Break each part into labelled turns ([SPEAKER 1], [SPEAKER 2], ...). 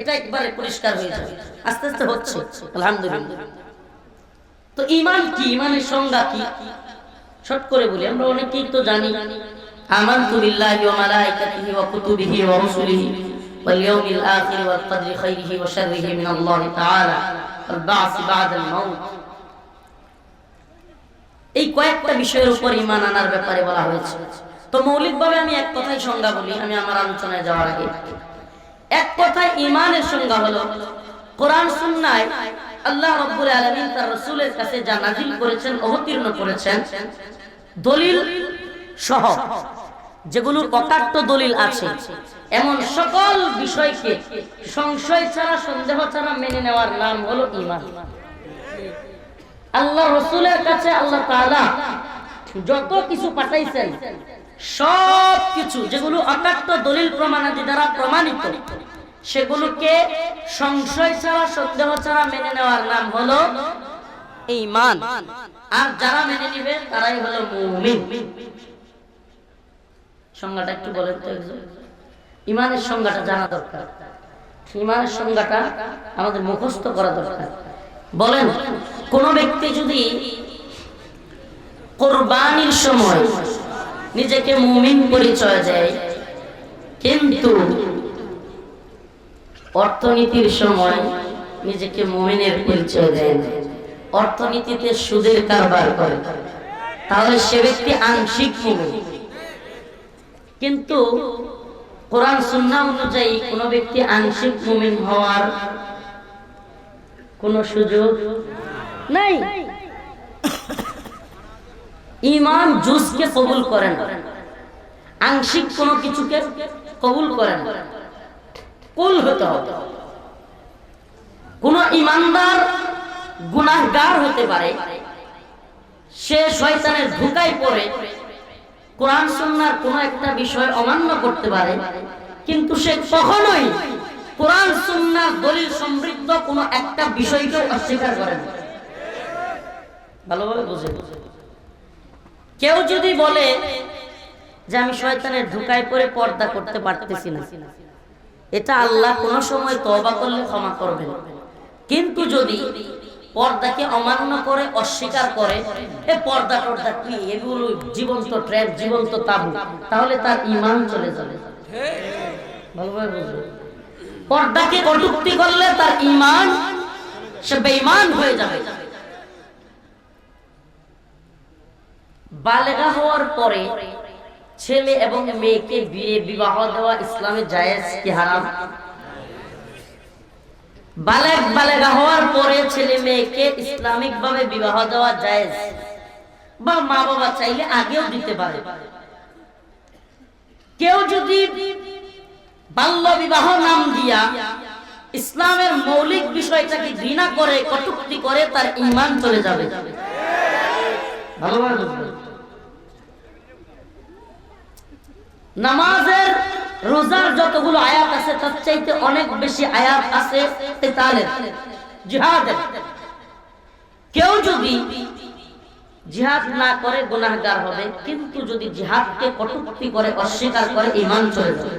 [SPEAKER 1] এটা একবারে পরিষ্কার হয়ে যাবে। আস্তে আস্তে হচ্ছে। আলহামদুলিল্লাহ। তো ইমান কি? ইমানের সংজ্ঞা কি? শর্ট করে বলি, আমরা অনেকেই তো জানি, আমানতু বিল্লাহি ওয়া মালাইকাতিহি ওয়া কুতুবিহি ওয়া রুসুলিহি ওয়াল ইয়াউমিল আখির ওয়াল কদরি খাইরিহি ওয়া শাররিহি মিন আল্লাহি তাআলা ওয়াল বা'স বা'দাল মাউত। এই কয়েকটা বিষয়ের উপর ইমান আনার ব্যাপারে বলা হয়েছে। তো মৌলিকভাবে আমি এক কথাই সংজ্ঞা বলি, আমি আমার আলোচনায় যাওয়ার আগে। এক কথায় ঈমানের সংজ্ঞা হলো, কোরআন সুন্নায় আল্লাহ রাব্বুল আলামিন তার রাসূলের কাছে যা নাযিল করেছেন, অবতীর্ণ করেছেন, দলিল সহ যেগুলোর অকাট্য দলিল আছে, এমন সকল বিষয়কে সংশয় ছাড়া, সন্দেহ ছাড়া মেনে নেওয়ার নাম হলো ঈমান। আল্লাহ রসুলের কাছে আল্লাহ তাআলা যত কিছু পাঠাইছেন সব কিছু যেগুলো অকাট্য দলিল প্রমাণাদি দ্বারা প্রমাণিত, সেগুলোকে সংশয় ছাড়া, সন্দেহ ছাড়া মেনে নেওয়ার নাম হলো ঈমান। আর যারা মেনে নিবে, তারাই হলো মুমিন। সংজ্ঞাটা একটু বলেন তো ইমানের সংজ্ঞাটা জানা দরকার। ইমানের সংজ্ঞাটা আমাদের মুখস্থ করা দরকার। বলেন, কোন ব্যক্তি যদি কোরবানির সময় নিজেকে মুমিন পরিচয় দেয়। কিন্তু অর্থনীতির সময় নিজেকে মুমিনের পরিচয় দেয়। অর্থনীতিতে সুদের কারবার করে। তাহলে সে ব্যক্তি আংশিক মুমিন। কিন্তু কোরআন সুন্না অনুযায়ী কোন ব্যক্তি আংশিক মুমিন হওয়ার কোন সুযোগ নাই। ইমান জুসকে কবুল করেন। আংশিক কোন কিছুকে কবুল করেন। কুল হতে হবে। কোন ইমানদার গুনাহগার হতে পারে, সে শয়তানের ধোকায় পড়ে, কোরআন সুন্নাহর কোন একটা বিষয় অমান্য করতে পারে, কিন্তু সে কখনোই কোরআন সুন্নার দলিল সমৃদ্ধ কোন একটা বিষয়কে অস্বীকার করে না। ভালোভাবে বুঝে কেউ যদি বলে যে আমি শয়তানের ধোকায় পড়ে পর্দা করতে পারতেছি না, এটা আল্লাহ কোন সময় তবা করলে ক্ষমা করবেন। কিন্তু যদি পর্দাকে অমান্য করে, অস্বীকার করে, এ পর্দা টর্দা কি, এগুলো জীবন্ত ট্র্যাপ, জীবন্ত তাবু, তাহলে তার ইমান চলে যাবে। ভালোভাবে বুঝবে পর্দাকে কটুক্তি করলে তার ইমান সে বেঈমান হয়ে যাবে। বালেগা হওয়ার পরে ছেলে এবং মেয়েকে বিয়ে বিবাহ দেওয়া ইসলামে জায়েজ কি হারাম? বালেক বালেগা হওয়ার পরে ছেলে মেয়েকে ইসলামিক ভাবে বিবাহ দেওয়া জায়েজ বা মা বাবা চাইলে আগেও দিতে পারে। কেউ যদি বাল্য বিবাহ নাম দিয়া ইসলামের মৌলিক বিষয়টাকে ঘৃণা করে, কটুক্তি করে, তার ইমান চলে যাবে। ভালোভাবে নামাজের রোজার যতগুলো আয়াত আছে, তার চাইতে অনেক বেশি আয়াত আছে তেতালের, জিহাদের। কেউ যদি জিহাদ না করে, গুনাহগার হবে, কিন্তু যদি জিহাদকে কটূক্তি করে, অস্বীকার করে ইমান চলে যাবে।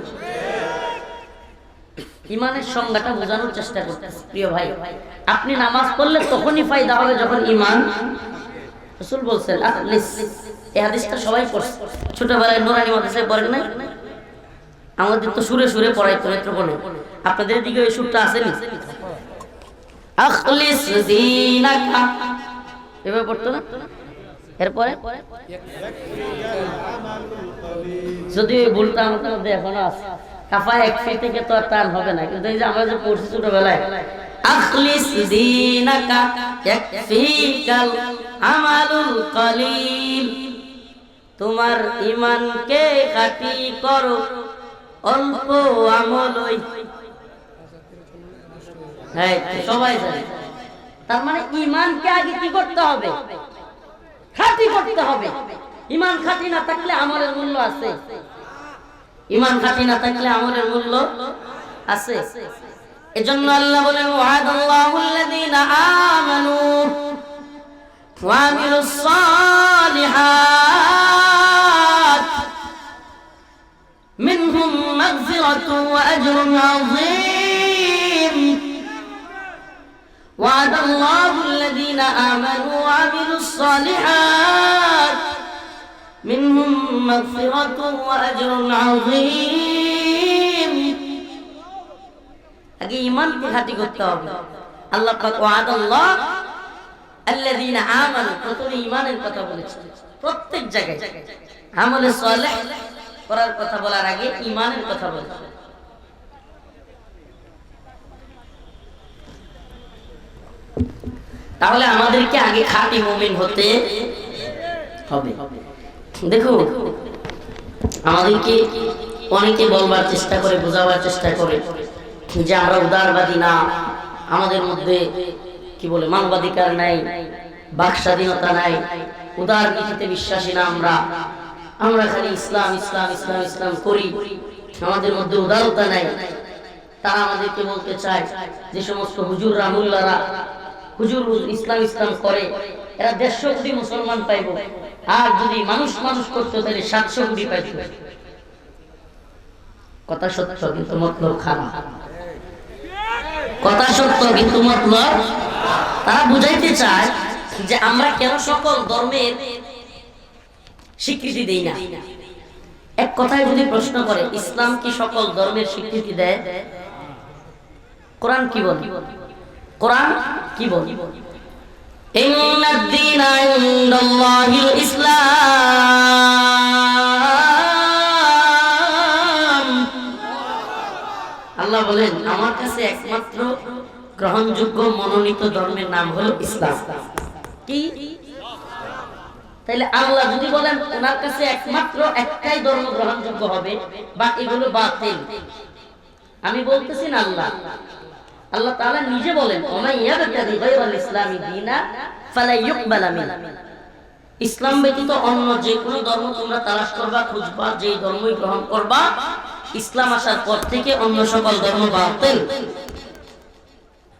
[SPEAKER 1] ইমানের সংজ্ঞাটা বোঝানোর চেষ্টা করতেছি। প্রিয় ভাই, আপনি নামাজ পড়লে তখনই ফায়দা হবে যখন ইমান রসুল বলছেন এই হাদিসটা সবাই পড়ছে। ছোটবেলায় নোরানি মাদ্রাসায় পড়েন নাই? আমাদের তো সুরে সুরে পড়াই তো নেত্রকোণে আপনাদের দিকে ওই সুরটা আসেনি? আখলিস দীনাকা। এভাবে পড়তো না? এরপরে? যদি ওই ভুলটা আমাদের মধ্যে এখনও আছে। কাফা এক ফি থেকে তো আর টান হবে না। কিন্তু এই যে আমরা যে পড়ছি ছোটবেলায় আখলিস দীনাকা ইয়াকফিকাল আমালুল কলিল তোমার ইমানকে খাঁটি করো, অল্প আমলই হ্যাঁ সবাই জানে। তার মানে ইমানকে আগে কি করতে হবে? খাঁটি করতে হবে। ইমান খাঁটি না থাকলে আমলের মূল্য আছে। ইমান খাঁটি না থাকলে আমলের মূল্য আছে। এজন্য আল্লাহ বলেন ওয়াদাল্লাহু আল্লাযীনা আমানু ওয়া আমিলুস সালিহাত মিনহুম মাগফিরাতু ওয়া আজরুন আযীম ওয়াদাল্লাহু আল্লাযীনা আমানু ওয়া আমিলুস সালিহাত মিনহুম মাগফিরাতু ওয়া আজরুন আযীম আগে ইমানকে খাঁটি করতে হবে। আল্লাহ তাহলে আমাদেরকে আগে খাঁটি মুমিন হতে হবে। দেখো আমাদেরকে অনেকে বলবার চেষ্টা করে, বোঝাবার চেষ্টা করে। যে আমরা উদারবাদী না, আমাদের মধ্যে, কি বলে, মানবাধিকার নাই, বাক স্বাধীনতা নাই, উদার নীতিতে বিশ্বাসী না আমরা। আমরা খালি ইসলাম ইসলাম ইসলাম ইসলাম করি। আমাদের মধ্যে উদারতা নাই। তারা আমাদেরকে বলতে চায় যে সমস্ত হুজুর রামুল্লারা হুজুর ইসলাম ইসলাম করে, এরা দেড়শো কোটি মুসলমান পাইব। আর যদি মানুষ মানুষ করতো, তাহলে সাতশো কোটি পাইত। কথা সত্য, কিন্তু মতলব খারাপ। কথা সত্য, কিন্তু মতলব তারা বুঝাইতে চায় যে আমরা কেন সকল ধর্মের স্বীকৃতি দেই না। এক কথায় যদি প্রশ্ন করে, ইসলাম কি সকল ধর্মের স্বীকৃতি দেয়? কোরআন কি বলে? কোরআন কি বলে? আল্লাহ বলেন গ্রহণযোগ্য মনোনীত ধর্মের নাম হলো ইসলাম। কি? তাইলে আল্লাহ যদি বলেন, ওনার কাছে একমাত্র একটাই ধর্ম গ্রহণযোগ্য হবে বাকিগুলো বাতিল। আমি বলতেছি না আল্লাহ। আল্লাহ তাআলা নিজে বলেন, ওমাই ইয়াবতাগি গায়রাল ইসলামি দীনা ফালা ইউকবালা মিন। ইসলাম ব্যতীত অন্য যে কোনো ধর্ম তোমরা তালাশ করবা, খুঁজবা যে ধর্মই গ্রহণ করবা, ইসলাম আসার পর থেকে অন্য সকল ধর্ম বাতিল।